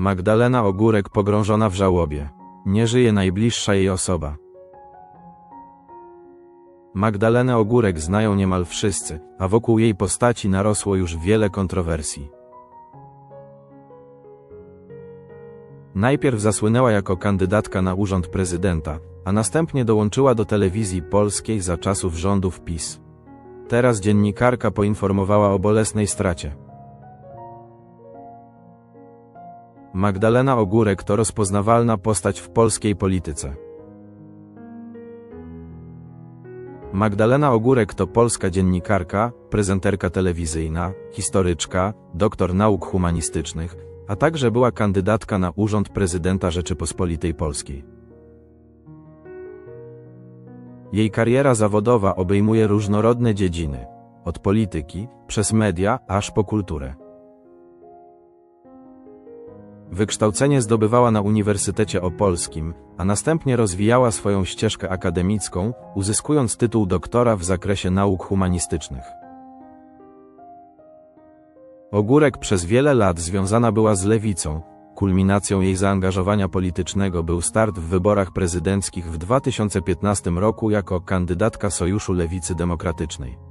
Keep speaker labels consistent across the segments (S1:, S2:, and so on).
S1: Magdalena Ogórek pogrążona w żałobie. Nie żyje najbliższa jej osoba. Magdalenę Ogórek znają niemal wszyscy, a wokół jej postaci narosło już wiele kontrowersji. Najpierw zasłynęła jako kandydatka na urząd prezydenta, a następnie dołączyła do telewizji polskiej za czasów rządów PiS. Teraz dziennikarka poinformowała o bolesnej stracie. Magdalena Ogórek to rozpoznawalna postać w polskiej polityce. Magdalena Ogórek to polska dziennikarka, prezenterka telewizyjna, historyczka, doktor nauk humanistycznych, a także była kandydatka na urząd prezydenta Rzeczypospolitej Polskiej. Jej kariera zawodowa obejmuje różnorodne dziedziny, od polityki, przez media, aż po kulturę. Wykształcenie zdobywała na Uniwersytecie Opolskim, a następnie rozwijała swoją ścieżkę akademicką, uzyskując tytuł doktora w zakresie nauk humanistycznych. Ogórek przez wiele lat związana była z lewicą. Kulminacją jej zaangażowania politycznego był start w wyborach prezydenckich w 2015 roku jako kandydatka Sojuszu Lewicy Demokratycznej.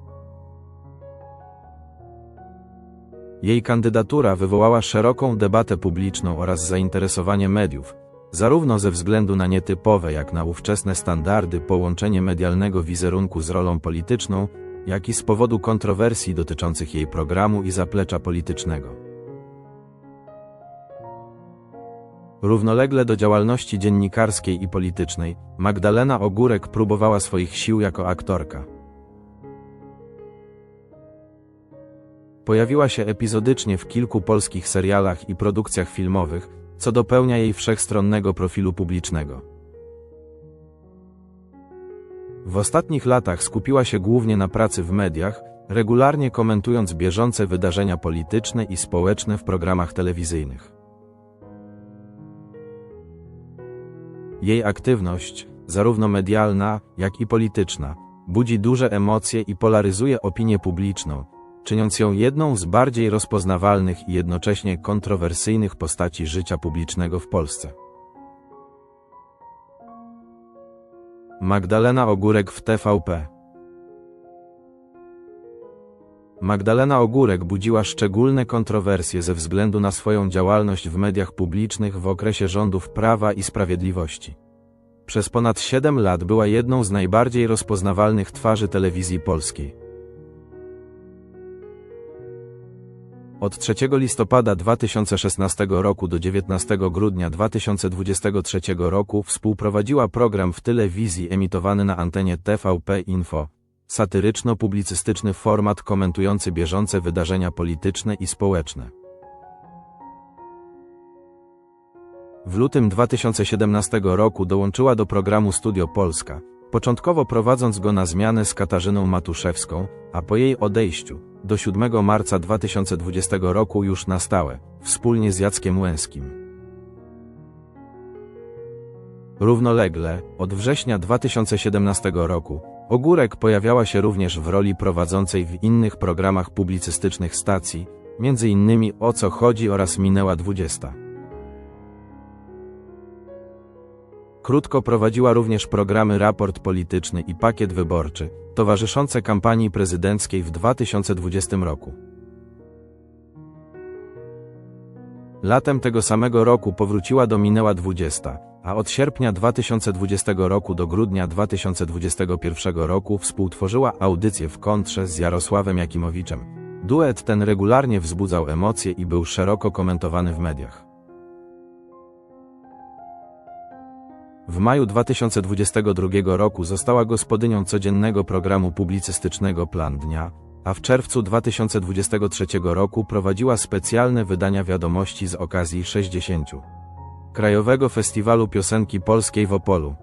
S1: Jej kandydatura wywołała szeroką debatę publiczną oraz zainteresowanie mediów, zarówno ze względu na nietypowe jak na ówczesne standardy połączenie medialnego wizerunku z rolą polityczną, jak i z powodu kontrowersji dotyczących jej programu i zaplecza politycznego. Równolegle do działalności dziennikarskiej i politycznej, Magdalena Ogórek próbowała swoich sił jako aktorka. Pojawiła się epizodycznie w kilku polskich serialach i produkcjach filmowych, co dopełnia jej wszechstronnego profilu publicznego. W ostatnich latach skupiła się głównie na pracy w mediach, regularnie komentując bieżące wydarzenia polityczne i społeczne w programach telewizyjnych. Jej aktywność, zarówno medialna, jak i polityczna, budzi duże emocje i polaryzuje opinię publiczną, czyniąc ją jedną z bardziej rozpoznawalnych i jednocześnie kontrowersyjnych postaci życia publicznego w Polsce. Magdalena Ogórek w TVP Magdalena Ogórek budziła szczególne kontrowersje ze względu na swoją działalność w mediach publicznych w okresie rządów Prawa i Sprawiedliwości. Przez ponad 7 lat była jedną z najbardziej rozpoznawalnych twarzy telewizji polskiej. Od 3 listopada 2016 roku do 19 grudnia 2023 roku współprowadziła program w telewizji emitowany na antenie TVP Info, satyryczno-publicystyczny format komentujący bieżące wydarzenia polityczne i społeczne. W lutym 2017 roku dołączyła do programu Studio Polska, początkowo prowadząc go na zmianę z Katarzyną Matuszewską, a po jej odejściu, do 7 marca 2020 roku już na stałe, wspólnie z Jackiem Łęskim. Równolegle, od września 2017 roku, Ogórek pojawiała się również w roli prowadzącej w innych programach publicystycznych stacji, innymi O co chodzi oraz Minęła 20. Krótko prowadziła również programy Raport Polityczny i Pakiet Wyborczy, towarzyszące kampanii prezydenckiej w 2020 roku. Latem tego samego roku powróciła do Minęła 20, a od sierpnia 2020 roku do grudnia 2021 roku współtworzyła audycję w kontrze z Jarosławem Jakimowiczem. Duet ten regularnie wzbudzał emocje i był szeroko komentowany w mediach. W maju 2022 roku została gospodynią codziennego programu publicystycznego Plan Dnia, a w czerwcu 2023 roku prowadziła specjalne wydania wiadomości z okazji 60. Krajowego Festiwalu Piosenki Polskiej w Opolu.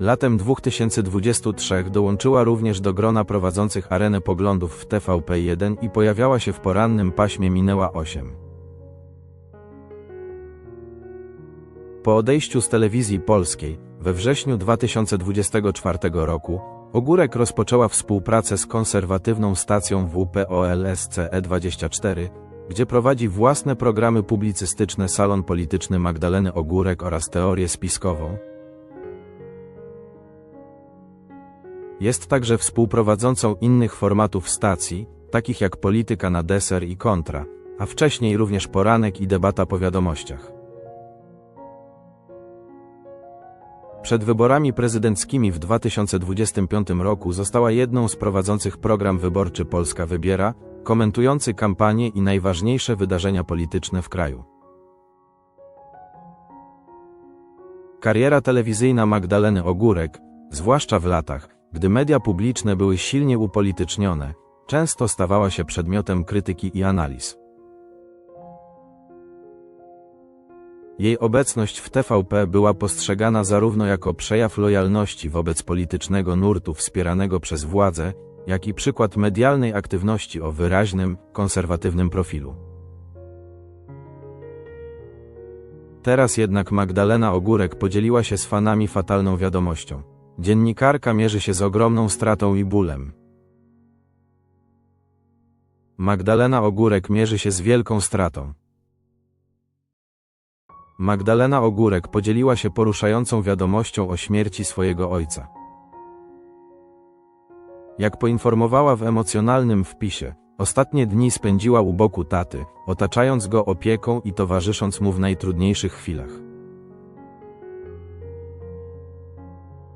S1: Latem 2023 dołączyła również do grona prowadzących arenę poglądów w TVP1 i pojawiała się w porannym paśmie Minęła 8. Po odejściu z telewizji polskiej, we wrześniu 2024 roku, Ogórek rozpoczęła współpracę z konserwatywną stacją WPOLSCE24, gdzie prowadzi własne programy publicystyczne Salon Polityczny Magdaleny Ogórek oraz Teorię Spiskową. Jest także współprowadzącą innych formatów stacji, takich jak Polityka na deser i Kontra, a wcześniej również Poranek i Debata po wiadomościach. Przed wyborami prezydenckimi w 2025 roku została jedną z prowadzących program wyborczy Polska Wybiera, komentujący kampanię i najważniejsze wydarzenia polityczne w kraju. Kariera telewizyjna Magdaleny Ogórek, zwłaszcza w latach, gdy media publiczne były silnie upolitycznione, często stawała się przedmiotem krytyki i analiz. Jej obecność w TVP była postrzegana zarówno jako przejaw lojalności wobec politycznego nurtu wspieranego przez władzę, jak i przykład medialnej aktywności o wyraźnym, konserwatywnym profilu. Teraz jednak Magdalena Ogórek podzieliła się z fanami fatalną wiadomością. Dziennikarka mierzy się z ogromną stratą i bólem. Magdalena Ogórek mierzy się z wielką stratą. Magdalena Ogórek podzieliła się poruszającą wiadomością o śmierci swojego ojca. Jak poinformowała w emocjonalnym wpisie, ostatnie dni spędziła u boku taty, otaczając go opieką i towarzysząc mu w najtrudniejszych chwilach.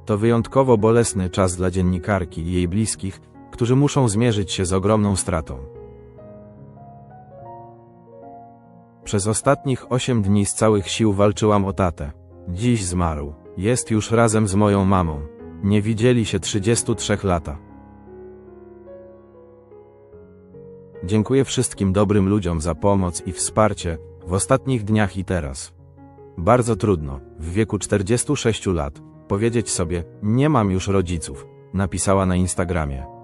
S1: To wyjątkowo bolesny czas dla dziennikarki i jej bliskich, którzy muszą zmierzyć się z ogromną stratą. Przez ostatnich osiem dni z całych sił walczyłam o tatę. Dziś zmarł. Jest już razem z moją mamą. Nie widzieli się 33 lata. Dziękuję wszystkim dobrym ludziom za pomoc i wsparcie w ostatnich dniach i teraz. Bardzo trudno, w wieku 46 lat, powiedzieć sobie, nie mam już rodziców, napisała na Instagramie.